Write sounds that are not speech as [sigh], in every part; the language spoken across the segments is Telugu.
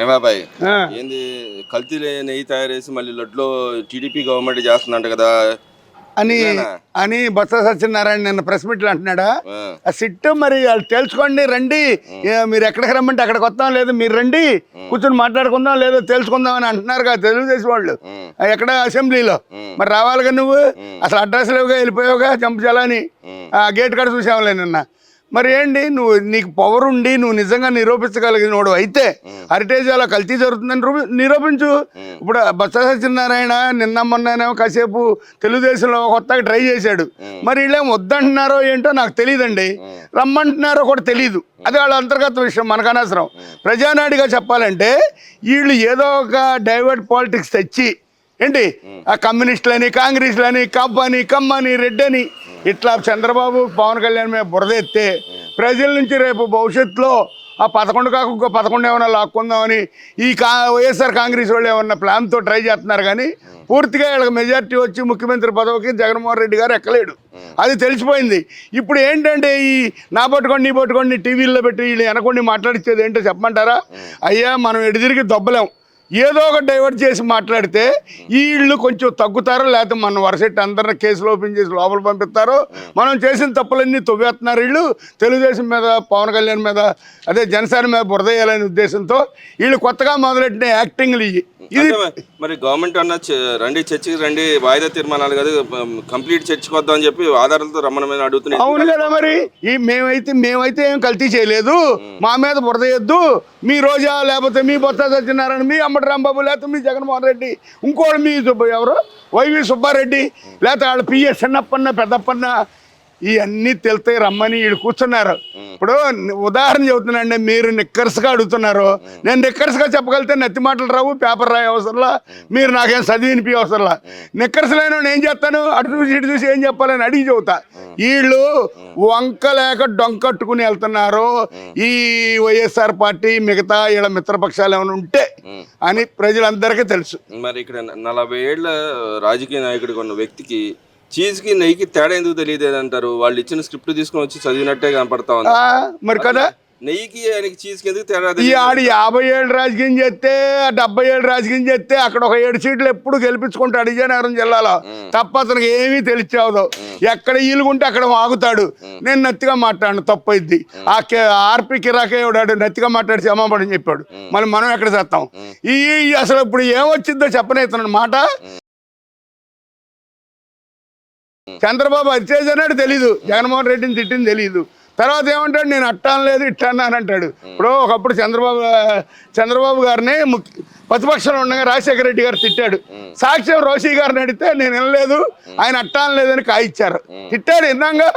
ఏ బాబాయ్? ఆ. ఏంది కల్తీ నెయ్యి తయారు చేసి మళ్ళీ లడ్లో టీడీపీ గవర్నమెంట్ చేస్తుందంట కదా. అని? అని బొత్స సత్యనారాయణ నిన్న ప్రెస్ మీట్లో అంటున్నాడా? ఆ. సిట్ మరి వాళ్ళు తెలుసుకోండి రండి. మీరు ఎక్కడికి రమ్మంటే అక్కడికి వస్తాం లేదు మీరు రండి. కూర్చొని మాట్లాడుకుందాం లేదో తెలుసుకుందాం అని అంటున్నారు కదా తెలుగుదేశం వాళ్ళు. ఎక్కడ అసెంబ్లీలో? మరి రావాలిగా నువ్వు? అసలు అడ్రస్ లేవుగా వెళ్ళిపోయావుగా చంపచాలని. ఆ గేట్ కాడ చూసావులే నిన్న. మరి ఏంటి నువ్వు నీకు పవర్ ఉండి నువ్వు నిజంగా నిరూపించగలిగినోడు అయితే హరిటేజ్ అలా కల్తీ జరుగుతుందని రూపి- నిరూపించు. ఇప్పుడు బొత్స సత్యనారాయణ నిన్న మొన్ననేమో కాసేపు తెలుగుదేశంలో కొత్తగా ట్రై చేశాడు. మరి వీళ్ళేం వద్దంటున్నారో ఏంటో నాకు తెలియదండి రమ్మంటున్నారో కూడా తెలియదు అది వాళ్ళ అంతర్గత విషయం మనకు అనవసరం ప్రజానాడిగా చెప్పాలంటే వీళ్ళు ఏదో ఒక డైవర్ట్ పాలిటిక్స్ తెచ్చి ఏంటి? ఆ కమ్యూనిస్టులని కాంగ్రెస్లని కప్పని కమ్మని రెడ్డని ఇట్లా చంద్రబాబు పవన్ కళ్యాణ్ మీద బురదెత్తే ప్రజల నుంచి రేపు భవిష్యత్తులో ఆ పదకొండు కాక ఇంకో పదకొండు ఏమైనా లాక్కుందామని ఈ కా వైఎస్ఆర్ కాంగ్రెస్ వాళ్ళు ఏమన్నా ప్లాన్తో ట్రై చేస్తున్నారు కానీ పూర్తిగా వీళ్ళకి మెజార్టీ వచ్చి ముఖ్యమంత్రి పదవికి జగన్మోహన్ రెడ్డి గారు ఎక్కలేడు. అది తెలిసిపోయింది. ఇప్పుడు ఏంటంటే ఈ నా పట్టుకోండి నీ పట్టుకోండి టీవీల్లో పెట్టి వీళ్ళు వెనకొండి మాట్లాడిచ్చేది ఏంటో చెప్పమంటారా? అయ్యా మనం ఎడిదిరిగి దొబ్బలేం. ఏదో ఒక డైవర్ట్ చేసి మాట్లాడితే వీళ్ళు కొంచెం తగ్గుతారో లేకపోతే మన వరసెట్టి అందరిని కేసులు ఓపెన్ చేసి లోపల పంపిస్తారో. మనం చేసిన తప్పులన్నీ తవ్వేస్తున్నారు వీళ్ళు తెలుగుదేశం మీద పవన్ కళ్యాణ్ మీద అదే జనసేన మీద బురదేయాలనే ఉద్దేశంతో వీళ్ళు కొత్తగా మొదలెట్టిన యాక్టింగ్లు ఇవి ఇది మరి గవర్నమెంట్ అన్న రండి చర్చికి రండి వాయిదా తీర్మానాలు కదా కంప్లీట్ చర్చికి వద్దాం అని చెప్పి ఆధారాలతో రమ్మని అడుగుతున్నాయి అవును కదా మరి. ఈ మేమైతే మేమైతే ఏం కల్తీ చేయలేదు. మా మీద బురదయద్దు మీ రోజా లేకపోతే మీ బొత్స సత్యనారాయణ మీ అమ్మటి రాంబాబు లేకపోతే మీ జగన్మోహన్ రెడ్డి ఇంకోటి మీ ఎవరు? వైవి సుబ్బారెడ్డి. లేకపోతే వాళ్ళ పిఎస్ చిన్నప్పన్న పెద్దప్పన్న ఇవన్నీ తెలుతాయి రమ్మని వీళ్ళు కూర్చున్నారు. ఇప్పుడు ఉదాహరణ చెబుతున్నాండి మీరు నిక్కర్స్గా అడుగుతున్నారు. నేను నిక్కర్స్గా చెప్పగలిగితే నెత్తి మాటలు రావు పేపర్ రాయ అవసరంలా మీరు నాకేం చదివి వినిపి అవసరంలా నిక్కర్స్ లేని ఏం చేస్తాను? అటు చూసి ఇటు చూసి ఏం చెప్పాలని అడిగి చెబుతా. వీళ్ళు వంక లేక డొంకట్టుకుని వెళ్తున్నారు. ఈ వైఎస్ఆర్ పార్టీ మిగతా వీళ్ళ మిత్రపక్షాలు ఏమైనా ఉంటే అని ప్రజలందరికీ తెలుసు. మరి ఇక్కడ నలభై ఏళ్ళ రాజకీయ నాయకుడికి ఉన్న వ్యక్తికి చీజ్కి నెయ్యికి తేడా ఎందుకు తెలియదు అంటారు? వాళ్ళు ఇచ్చిన స్క్రిప్ట్ తీసుకొని వచ్చి చదివినట్టే కనపడతా ఉంది. మరి కదా? నెయ్యికి ఆయనకి చీజ్కి ఎందుకు తేడా ఈ? ఆడు యాభై ఏళ్ళు రాజకీయం చేస్తే డెబ్బై ఏళ్ళు రాజకీయం చేస్తే అక్కడ ఒక ఏడు సీట్లు ఎప్పుడు గెలిపించుకుంటాడు విజయనగరం జిల్లాలో. తప్ప అతనికి ఏమీ తెలిచావదు ఎక్కడ ఈలుగుంటే అక్కడ వాగుతాడు. నేను నత్తిగా మాట్లాడను తప్పైద్ది. ఆ కే- ఆర్పి కిరాకే వాడు నత్తిగా మాట్లాడి క్షమాపణ చెప్పాడు. మళ్ళీ మనం ఎక్కడ చేస్తాం? ఈ అసలు ఇప్పుడు ఏమొచ్చిందో చెప్పనేస్తున్నాడు మాట. చంద్రబాబు అరిచేజ్ అన్నాడు తెలీదు. జగన్మోహన్ రెడ్డిని తిట్టింది తెలీదు. తర్వాత ఏమంటాడు నేను అట్టాను లేదు ఇట్టాను అని అంటాడు. ఇప్పుడు ఒకప్పుడు చంద్రబాబు చంద్రబాబు గారిని ముఖ్య ప్రతిపక్షంలో ఉండగా రాజశేఖర రెడ్డి గారు తిట్టాడు. సాక్ష్యం రోషి గారిని అడిగితే నేను వినలేదు ఆయన అట్టాను లేదని కాయిచ్చారు. తిట్టాడు విన్నాగా?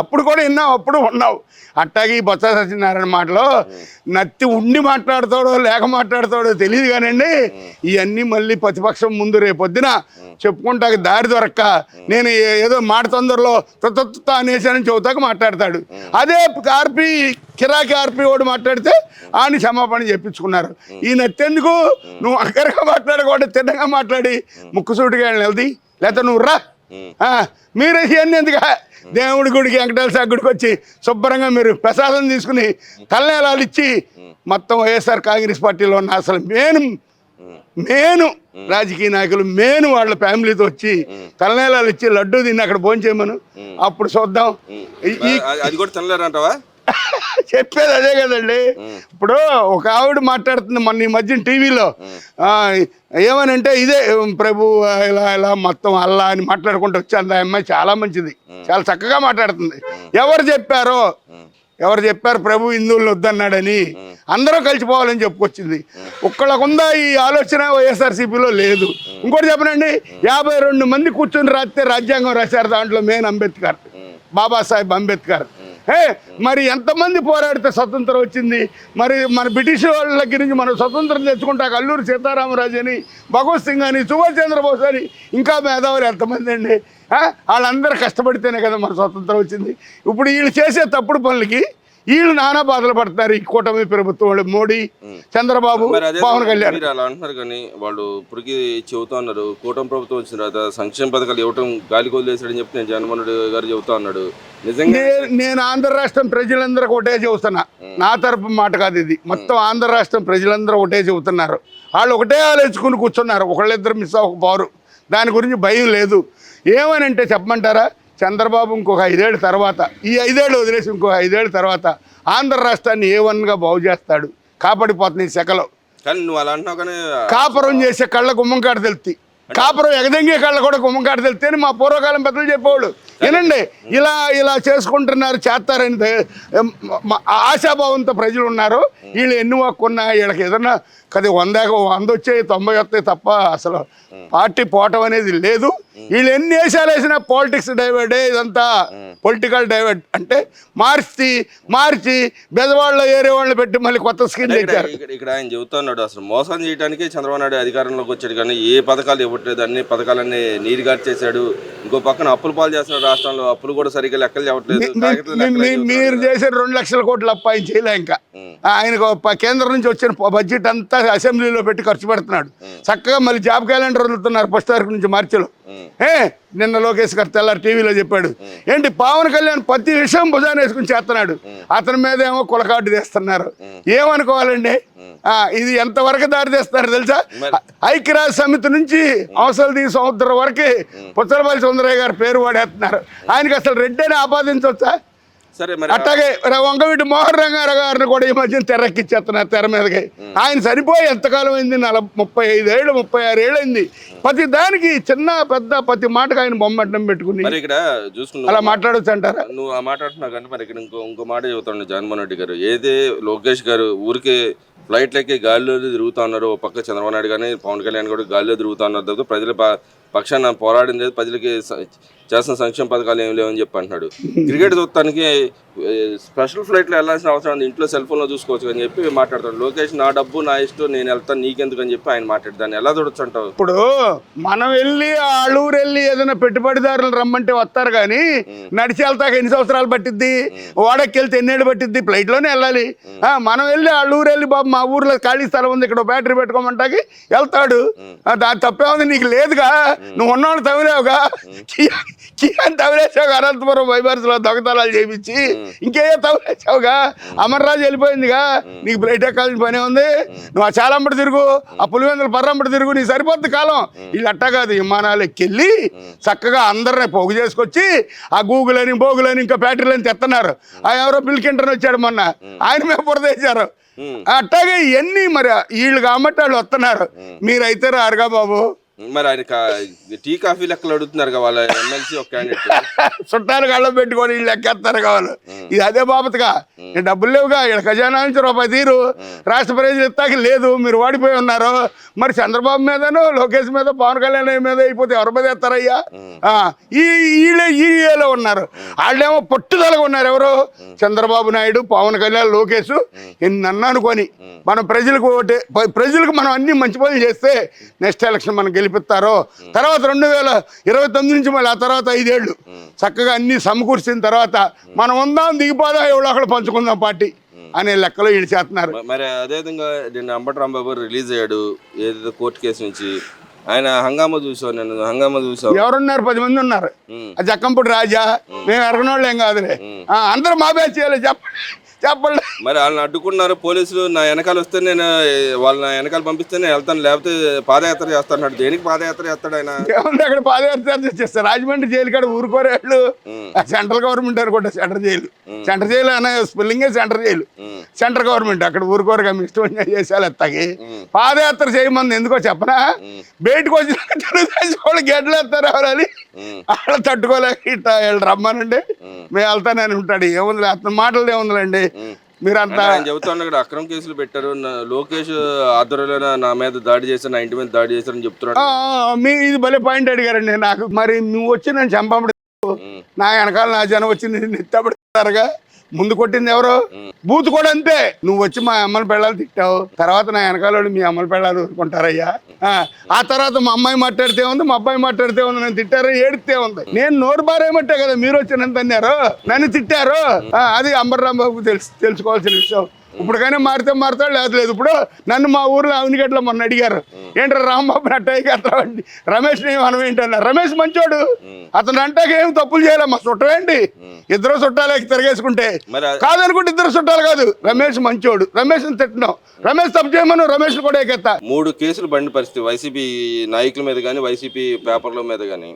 అప్పుడు కూడా విన్నావు అప్పుడు ఉన్నావు. అట్టాగే ఈ బొత్స సత్యనారాయణ మాటలో నత్తి ఉండి మాట్లాడతాడో లేక మాట్లాడతాడో తెలియదు కానండి ఇవన్నీ మళ్ళీ ప్రతిపక్షం ముందు రేపొద్దున చెప్పుకుంటాక దారి దొరక్క. నేను ఏదో మాట తొందరలో తొత్త అనేసానని చెబుతాక మాట్లాడతాడు. అదే ఆర్పి కిరాకి ఆర్పి వాడు మాట్లాడితే ఆయన క్షమాపణ చెప్పించుకున్నారు. ఈయన నత్తెందుకు నువ్వు అక్కరగా మాట్లాడకూడదు తిన్నగా మాట్లాడి. ముక్కుసూటిగా నిలది లేకపోతే నువ్వు రా. మీరే ఇవన్నీ ఎందుకు? దేవుడి గుడికి వెంకటేశ్వర గుడికి వచ్చి శుభ్రంగా మీరు ప్రసాదం తీసుకుని తలనేలాలు ఇచ్చి మొత్తం వైఎస్ఆర్ కాంగ్రెస్ పార్టీలో ఉన్న అసలు మెయిన్ మేను రాజకీయ నాయకులు మేను వాళ్ళ ఫ్యామిలీతో వచ్చి తలనేలాలు ఇచ్చి లడ్డు తిని అక్కడ భోంచేయమను. అప్పుడు చూద్దాం. అది- కూడా తినలేరంటావా? [laughs] చెప్పేది అదే కదండి. ఇప్పుడు ఒక ఆవిడ మాట్లాడుతుంది మొన్న ఈ మధ్యన టీవీలో. ఏమనంటే ఇదే ప్రభు ఇలా ఇలా మొత్తం అల్లా అని మాట్లాడుకుంటూ వచ్చాను. ఆ అమ్మాయి చాలా మంచిది. చాలా చక్కగా మాట్లాడుతుంది. ఎవరు చెప్పారో? ఎవరు చెప్పారు ప్రభు హిందువులను వద్దన్నాడని? అందరూ కలిసిపోవాలని చెప్పుకొచ్చింది. ఒక్కళ్ళకుందా ఈ ఆలోచన వైఎస్ఆర్సీపీలో లేదు. ఇంకోటి చెప్పనండి యాభై రెండు మంది కూర్చొని రాస్తే రాజ్యాంగం రాశారు దాంట్లో మెయిన్ అంబేద్కర్. బాబాసాహెబ్ అంబేద్కర్. మరి ఎంతమంది పోరాడితే స్వతంత్రం వచ్చింది? మరి మన బ్రిటిష్ వాళ్ళ దగ్గర నుంచి మనం స్వతంత్రం తెచ్చుకుంటా అల్లూరి సీతారామరాజు అని భగవత్ సింగ్ అని సుభాష్ చంద్రబోస్ అని ఇంకా మేధావులు ఎంతమంది అండి? వాళ్ళందరూ కష్టపడితేనే కదా మన స్వతంత్రం వచ్చింది. ఇప్పుడు వీళ్ళు చేసే తప్పుడు పనులకి వీళ్ళు నానా బాధలు పడుతున్నారు ఈ కూటమి ప్రభుత్వం వాళ్ళు. మోడీ చంద్రబాబు పవన్ కళ్యాణ్. మీరు అలా అంటున్నారు కానీ వాళ్ళు ఇప్పటికీ చెబుతా ఉన్నారు కూటమి ప్రభుత్వం వచ్చిన తర్వాత సంక్షేమ పథకాలు ఇవ్వటం గాలి కొదిలేసాడని చెప్పి నేను జగన్మోహన్ గారు చెబుతా ఉన్నాడు. నిజంగా నేను ఆంధ్ర రాష్ట్రం ప్రజలందరూ ఒకటే చెబుతున్నా. నా తరపు మాట కాదు ఇది. మొత్తం ఆంధ్ర రాష్ట్రం ప్రజలందరూ ఒకటే చెబుతున్నారు. వాళ్ళు ఒకటే ఆలోచించుకుని కూర్చున్నారు. ఒకళ్ళిద్దరు మిస్ అవ్వకపోరు. దాని గురించి భయం లేదు. ఏమని అంటే చెప్పమంటారా? చంద్రబాబు ఇంకొక ఐదేళ్ళ తర్వాత ఈ ఐదేళ్ళు వదిలేసి ఇంకొక ఐదేళ్ళ తర్వాత ఆంధ్ర రాష్ట్రాన్ని ఏ వన్గా బాగు చేస్తాడు? కాపాడిపోతుంది ఈ శకలో కానీ నువ్వు అలా అంటున్నావు కానీ కాపురం చేసే కళ్ళ గుమ్మంకాడ తెలుస్తాయి కాపురం ఎగదంగే కళ్ళ కూడా గుమ్మంకాడ అని మా పూర్వకాలం పెద్దలు చెప్పేవాళ్ళు. వినండి ఇలా ఇలా చేసుకుంటున్నారు చేస్తారని ఆశాభావంతో ప్రజలు ఉన్నారు. వీళ్ళు ఎన్ని వాక్కున్నా వీళ్ళకి ఏదన్నా కది వంద వంద వచ్చాయి తొంభై వస్తాయి తప్ప అసలు పార్టీ పోవటం అనేది లేదు. వీళ్ళు ఎన్ని వేషాలు వేసినా పాలిటిక్స్ డైవర్డే ఇదంతా పొలిటికల్ డైవర్ట్. అంటే మార్చి మార్చి బెదవాళ్ళు ఏరే వాళ్ళు పెట్టి మళ్ళీ కొత్త స్కీమ్ తెచ్చారు. ఇక్కడ ఇక్కడ ఆయన చెబుతా ఉన్నాడు అసలు మోసం చేయడానికి చంద్రబాబు నాయుడు అధికారంలోకి వచ్చాడు కానీ ఏ పథకాలు ఇవ్వట్లేదు అన్ని పథకాలన్నీ నీరు గార్చేశాడు ఇంకో పక్కన అప్పులు పాలు చేస్తున్నాడు రాష్ట్రంలో అప్పులు కూడా సరిగ్గా లెక్కలు చెప్పట్లేదు. మీరు కదా. చేసే రెండు లక్షల కోట్లు అప్ప ఆయన చేయలే ఇంకా. ఆయనకు ప- కేంద్రం నుంచి వచ్చిన బడ్జెట్ అంతా అసెంబ్లీలో పెట్టి ఖర్చు పెడుతున్నాడు. చక్కగా మళ్ళీ జాబ్ క్యాలెండర్ వదులుతున్నారు ఫస్ట్ తారీఖు నుంచి మార్చిలో. ఏ? నిన్న లోకేష్ గారు తెల్లారి టీవీలో చెప్పాడు. ఏంటి పవన్ కళ్యాణ్ ప్రతి విషయం భుజాన్ని వేసుకుని చేస్తున్నాడు. అతని మీద ఏమో కులకాటు తీస్తున్నారు. ఏమనుకోవాలండి? ఇది ఎంతవరకు దారి తీస్తున్నారు తెలుసా? ఐక్యరాజ్య సమితి నుంచి అవసరం దిగి సముద్రం వరకు పుచ్చలపల్లి సుందరయ్య గారి పేరు వాడేస్తున్నారు. ఆయనకి అసలు రెడ్డి అని ఆపాదించవచ్చా? అట్లాగే వంగవీటి మోహన్ రంగారావు గారిని కూడా ఈ మధ్య తెరక్కిచ్చేస్తున్నారు తెర మీదకి. ఆయన సరిపోయి ఎంతకాలం అయింది నలభై ముప్పై ఐదేళ్ళు ముప్పై ఆరు ఏళ్ళు అయింది ప్రతి దానికి చిన్న పెద్ద ప్రతి మాటకు ఆయన బొమ్మటం పెట్టుకుని మరి ఇక్కడ చూసుకున్నా అలా మాట్లాడొచ్చు అంటారా? నువ్వు ఆ మాట్లాడుతున్నావు కానీ మరి ఇక్కడ ఇంకో ఇంకో మాట చెబుతాడు జగన్మోహన్ రెడ్డి గారు. ఏదే లోకేష్ గారు ఊరికే ఫ్లైట్లకి గాలిలో తిరుగుతా ఉన్నారు ఓ పక్క చంద్రబాబు నాయుడు కానీ పవన్ కళ్యాణ్ కూడా గాలిలో తిరుగుతా ఉన్నారు తప్ప ప్రజల పక్షాన పోరాడింది లేదు ప్రజలకి చేస్తున్న సంక్షేమ పథకాలు ఏం లేవని చెప్పి అంటున్నాడు. క్రికెట్ చూడటానికి స్పెషల్ ఫ్లైట్లో వెళ్ళాల్సిన అవసరం ఉంది. ఇంట్లో సెల్ ఫోన్లో చూసుకోవచ్చు అని చెప్పి మాట్లాడతాడు లోకేష్ నా డబ్బు నా ఇష్టం నేను వెళ్తాను నీకెందుకు అని చెప్పి ఆయన మాట్లాడు. దాన్ని ఎలా చూడొచ్చు అంటావు? ఇప్పుడు మనం వెళ్ళి ఆళ్ళూరు వెళ్ళి ఏదైనా పెట్టుబడిదారులు రమ్మంటే వస్తారు కానీ నడిచి వెళ్తాక ఎన్ని సంవత్సరాలు పట్టిద్ది? ఓడకి వెళ్తే ఎన్నేళ్ళు పట్టిద్ది? ఫ్లైట్లోనే వెళ్ళాలి. ఆ, మనం వెళ్ళి ఆళ్ళూరు వెళ్ళి బాబు మా ఊర్లో ఖాళీ స్థలం ఉంది ఇక్కడ బ్యాటరీ పెట్టుకోమంటాకి వెళ్తాడు. దాని తప్పే ఉంది. నీకు లేదుగా. నువ్వు ఉన్నవాళ్ళు తమిళావుగా కియాన్ తమిళేసావుగా అనంతపురం వైబర్స్లో దొంగతనాలు చేయించి ఇంకే తమిళేసావుగా అమర్రాజు వెళ్ళిపోయిందిగా? నీకు ఫ్లైట్ ఎక్కాల్సిన పనే ఉంది? నువ్వు ఆ చాలంబడి తిరుగు ఆ పులివెందుల పర్రంబడి తిరుగు నీకు సరిపోద్ది కాలం. వీళ్ళు అట్టా కాదు విమానాలు ఎక్కెళ్ళి చక్కగా అందరిని పోగు చేసుకొచ్చి ఆ గూగుల్ అని బోగుల్ అని ఇంకా బ్యాటరీలు అని తెస్తున్నారు ఆ ఎవరో బిల్కింటన్ వచ్చాడు మొన్న. ఆయన మీద బురదేశారు. అట్టాగే ఇవన్నీ మరి వీళ్ళు కాబట్టి వాళ్ళు వస్తున్నారు మీరైతే రారుగా బాబు. మరి ఆయన టీ కాఫీ లెక్కలు అడుగుతున్నారు వాళ్ళ ఎమ్మెల్సీ ఒక క్యాండిడేట్ [laughs] చుట్టాలు కళ్ళ పెట్టుకొని వీళ్ళు ఎక్కేస్తారు కావాలి. ఇది అదే బాబతుగా డబ్బులు లేవుగా ఇక్కడ ఖజానా నుంచి రూపాయి తీరు. రాష్ట్ర ప్రజలు ఇస్తాకి లేదు మీరు వాడిపోయి ఉన్నారు. మరి చంద్రబాబు మీదను లోకేష్ మీద పవన్ కళ్యాణ్ మీద అయిపోతే ఎవరి మీద ఎత్తారయ్యా? ఆ, ఈ వీళ్ళే ఈ ఏలో ఉన్నారు. వాళ్ళేమో పట్టుదలగా ఉన్నారు ఎవరు? చంద్రబాబు నాయుడు పవన్ కళ్యాణ్ లోకేష్. ఎన్ని అనుకొని మనం ప్రజలకు ఓటే ప- ప్రజలకు మనం అన్ని మంచి పనులు చేస్తే నెక్స్ట్ ఎలక్షన్ మనం గెలిపిస్తారు తర్వాత రెండు వేల ఇరవై తొమ్మిది నుంచి మళ్ళీ ఆ తర్వాత ఐదేళ్ళు. చక్కగా అన్ని సమకూర్చిన తర్వాత మనం ఉందాం దిగిపోదాం ఎవడో అక్కడ పంచుకుందాం పార్టీ అనే లెక్కలో వీళ్ళు చేస్తున్నారు. మరి అదేవిధంగా నిన్న అంబటి రాంబాబు రిలీజ్ అయ్యాడు ఏదో కోర్టు కేసు నుంచి. ఆయన హంగామా చూసావు నేను హంగామా చూసావు? ఎవరున్నారు? పది మంది ఉన్నారు. జక్కంపూడి రాజా మేము. ఎరగనోళ్ళు ఏం కాదులే అందరూ మా బ్యాచ్ చేయాలి చెప్పండి. చెప్పండి. మరి వాళ్ళని అడ్డుకున్నారు పోలీసులు. నా వెనకాల వస్తే నేను వాళ్ళ నా వెనకాల పంపిస్తే నేను వెళ్తాను. లేకపోతే పాదయాత్ర చేస్తాను దేనికి పాదయాత్ర చేస్తాడు ఆయన? అక్కడ పాదయాత్ర చేస్తారు రాజమండ్రి జైలు కాడ ఊరుకోరే వాళ్ళు. సెంట్రల్ గవర్నమెంట్ అనుకుంటా సెంటర్ జైలు. సెంటర్ జైలు అనే స్పెల్లింగే సెంటర్ జైలు. సెంట్రల్ గవర్నమెంట్ అక్కడ ఊరుకోరుగా మీ ఇష్టం చేసేయాలి ఎత్తాకి. పాదయాత్ర చేయమంది ఎందుకో చెప్పనా? బయటకు వచ్చిన తెలుగుదేశం గెడ్లు ఎత్తారు ఎవరాలి వాళ్ళు తట్టుకోలేక ఇట్లా వీళ్ళు రమ్మనండి. మేము వెళ్తానని ఉంటాడు. ఏముంది అతని మాటలు ఏముందిలేండి. ఆయన చెబుతాను ఇక్కడ అక్రమ కేసులు పెట్టారు. నా- లోకేష్ ఆధ్వర్యంలో నా మీద దాడి చేశారు నా ఇంటి మీద దాడి చేశారని చెప్తున్నాడు. మీ ఇది భలే పాయింట్ అడిగారండి నాకు. మరి నువ్వు వచ్చి నన్ను చంపబడి నా వెనకాల నా జనం వచ్చి నిన్ను ఎత్తబడతారుగా ముందు కొట్టింది ఎవరు? బూత్ కూడా అంతే. నువ్వు వచ్చి మా అమ్మని పెళ్ళాలు తిట్టావు. తర్వాత నా వెనకాల మీ అమ్మని పెళ్ళాలు ఊరుకుంటారయ్యా. ఆ, తర్వాత మా అమ్మాయి మాట్లాడితే ఉంది మా అబ్బాయి మాట్లాడితే ఉంది నన్ను తిట్టారు ఏడితే ఉంది నేను నోరు బారేమట్టే కదా మీరు వచ్చి నన్ను తన్నారు? నన్ను తిట్టారు? ఆ, అది అంబర్రాంబాబు తెలుసు తెలుసుకోవాల్సిన విషయం. ఇప్పటికైనా మారితే మారుతాడు లేదు లేదు. ఇప్పుడు నన్ను మా ఊర్లో అవినిగట్లో మొన్న అడిగారు. ఏంట్రా రాంబాబు అట్టయ్యకి అట్లా రమేష్ మనం ఏంటన్నా రమేష్ మంచోడు. అతను అంటాక ఏం తప్పులు చేయలే? మా చుట్టమేంటి ఇద్దరు చుట్టాలకి తిరగేసుకుంటే. కాదనుకుంటే ఇద్దరు చుట్టాలు కాదు. రమేష్ మంచోడు. రమేష్ తిట్టినాం. రమేష్ తప్పు చేయమను రమేష్ కూడా ఎక్కెత్తా. మూడు కేసులు బండి పరిస్థితి. వైసీపీ నాయకుల మీద కానీ వైసీపీ పేపర్ల మీద కానీ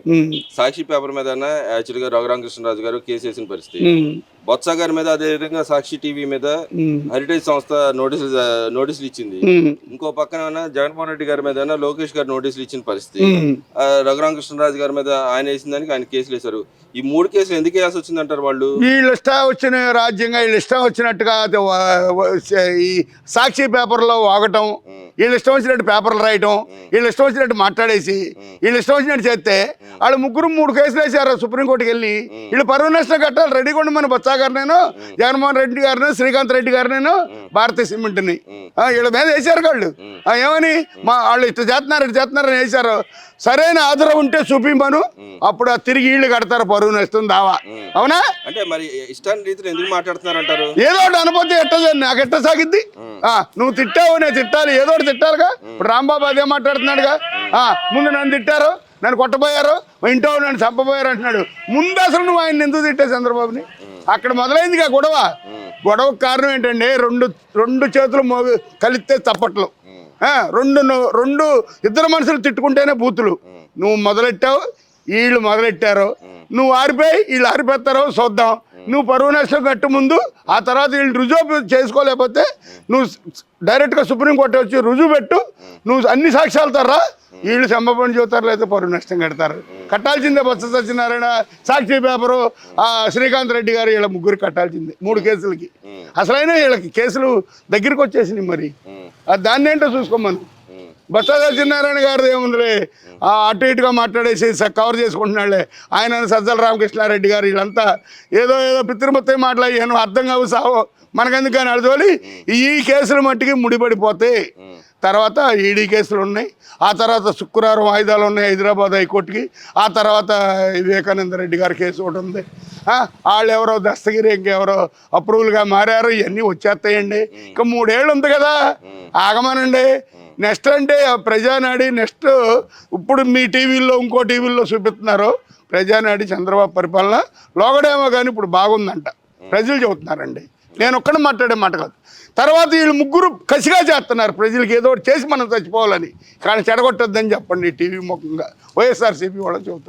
సాక్షి పేపర్ మీద యాక్చువల్గా రఘురామకృష్ణరాజు గారు కేసు వేసిన పరిస్థితి. బొత్స గారి మీద అదేవిధంగా సాక్షి టీవీ మీద హెరిటేజ్ సంస్థ నోటీసులు నోటీసులు ఇచ్చింది. ఇంకో పక్కన జగన్మోహన్ రెడ్డి గారి మీద లోకేష్ గారు నోటీసులు ఇచ్చిన పరిస్థితి. రఘురామకృష్ణరాజు గారి మీద ఆయన వేసిన దానికి ఆయన కేసులు వేశారు. ఈ మూడు కేసులు ఎందుకు వేయాల్సి వచ్చిందంటారు వాళ్ళు? వీళ్ళు ఇష్టం వచ్చిన రాజ్యంగా వీళ్ళు ఇష్టం వచ్చినట్టుగా అది ఈ సాక్షి పేపర్లో వాగటం వీళ్ళు ఇష్టం వచ్చినట్టు పేపర్లు రాయటం వీళ్ళు ఇష్టం వచ్చినట్టు మాట్లాడేసి వీళ్ళు ఇష్టం వచ్చినట్టు చేస్తే వాళ్ళు ముగ్గురు మూడు కేసులు వేసారు సుప్రీంకోర్టుకి వెళ్ళి. వీళ్ళు పరువు నష్టం కట్టాలి రెడీగా ఉండి మన బొత్స గారు నేను జగన్మోహన్ రెడ్డి గారిని శ్రీకాంత్ రెడ్డి గారు నేను భారతీయ సిమెంట్ని. ఆ, వీళ్ళ మీద వేసారు వాళ్ళు. ఆ, ఏమని? మా వాళ్ళు ఇట్లా చేస్తున్నారు ఇట్లా చేస్తున్నారు అని వేశారు. సరైన ఆధారం ఉంటే చూపించమను అప్పుడు తిరిగి వీళ్ళు కడతారు పరువు నష్టం దావా. అవునా? అంటే మరి ఇష్టాన్ని రీతిలో ఎందుకు మాట్లాడుతున్నారు అంటారు ఏదో ఒకటి అనుభూతి ఎట్టదు నాకు ఎట్ట సాగిద్ది? ఆ, నువ్వు తిట్టావు నేను తిట్టాలి ఏదో ఒకటి తిట్టాలిగా. ఇప్పుడు రాంబాబు అదే మాట్లాడుతున్నాడుగా. ఆ, ముందు నన్ను తిట్టారు నన్ను కొట్టబోయారు ఇంట్లో నన్ను చంపబోయారు అంటున్నాడు. ముందు అసలు నువ్వు ఆయన ఎందుకు తిట్టావు చంద్రబాబుని? అక్కడ మొదలైందిగా గొడవ. గొడవ కారణం ఏంటంటే రెండు రెండు చేతులు మోగి కలిస్తే చప్పట్లు. రెండు రెండు ఇద్దరు మనుషులు తిట్టుకుంటేనే బూతులు. నువ్వు మొదలెట్టావు వీళ్ళు మొదలెట్టారు నువ్వు ఆరిపోయి వీళ్ళు ఆరిపోతారో చూద్దాం. నువ్వు పరువు నష్టం కట్టు ముందు ఆ తర్వాత వీళ్ళు రుజువు చేసుకోలేకపోతే నువ్వు డైరెక్ట్గా సుప్రీంకోర్టు వచ్చి రుజువు పెట్టు. నువ్వు అన్ని సాక్ష్యాలతో రా వీళ్ళు సంభవం చూతారు లేదా పరువు నష్టం కడతారు. కట్టాల్సిందే బొత్స సత్యనారాయణ సాక్షి పేపరు శ్రీకాంత్ రెడ్డి గారు వీళ్ళ ముగ్గురు కట్టాల్సిందే మూడు కేసులకి. అసలైన వీళ్ళకి కేసులు దగ్గరికి వచ్చేసినాయి మరి. దాన్ని ఏంటో చూసుకోమను. బొత్స సత్యనారాయణ గారు ఏముందిలే? ఆ అటు ఇటుగా మాట్లాడేసి కవర్ చేసుకుంటున్నాడులే ఆయన సజ్జల రామకృష్ణారెడ్డి గారు వీళ్ళంతా ఏదో ఏదో పితృమొత్తం మాట్లాడాను అర్థం కావు సావో. మనకెందుకు కానీ అడుగులి ఈ కేసులు మట్టికి ముడిపడిపోతాయి తర్వాత ఈడీ కేసులు ఉన్నాయి. ఆ తర్వాత శుక్రవారం వాయిదాలు ఉన్నాయి హైదరాబాద్ హైకోర్టుకి. ఆ తర్వాత వివేకానంద రెడ్డి గారి కేసు ఒకటి ఉంది. వాళ్ళు ఎవరో దస్తగిరి ఇంకెవరో అప్రూవల్గా మారారు ఇవన్నీ వచ్చేస్తాయండి. ఇంకా మూడేళ్ళు ఉంది కదా. ఆగమనండి. నెక్స్ట్ అంటే ఆ ప్రజానాడి నెక్స్ట్ ఇప్పుడు మీ టీవీల్లో ఇంకో టీవీల్లో చూపిస్తున్నారు. ప్రజానాడి చంద్రబాబు పరిపాలన లోగడేమో కానీ ఇప్పుడు బాగుందంట. ప్రజలు చెబుతున్నారండి. నేను ఒక్కడే మాట్లాడే మాట కాదు. తర్వాత వీళ్ళు ముగ్గురు కసిగా చేస్తున్నారు. ప్రజలకి ఏదో ఒకటి చేసి మనం చచ్చిపోవాలని. కానీ చెడగొట్టొద్దని చెప్పండి టీవీ ముఖంగా. వైఎస్ఆర్సీపీ వాళ్ళు చెబుతారు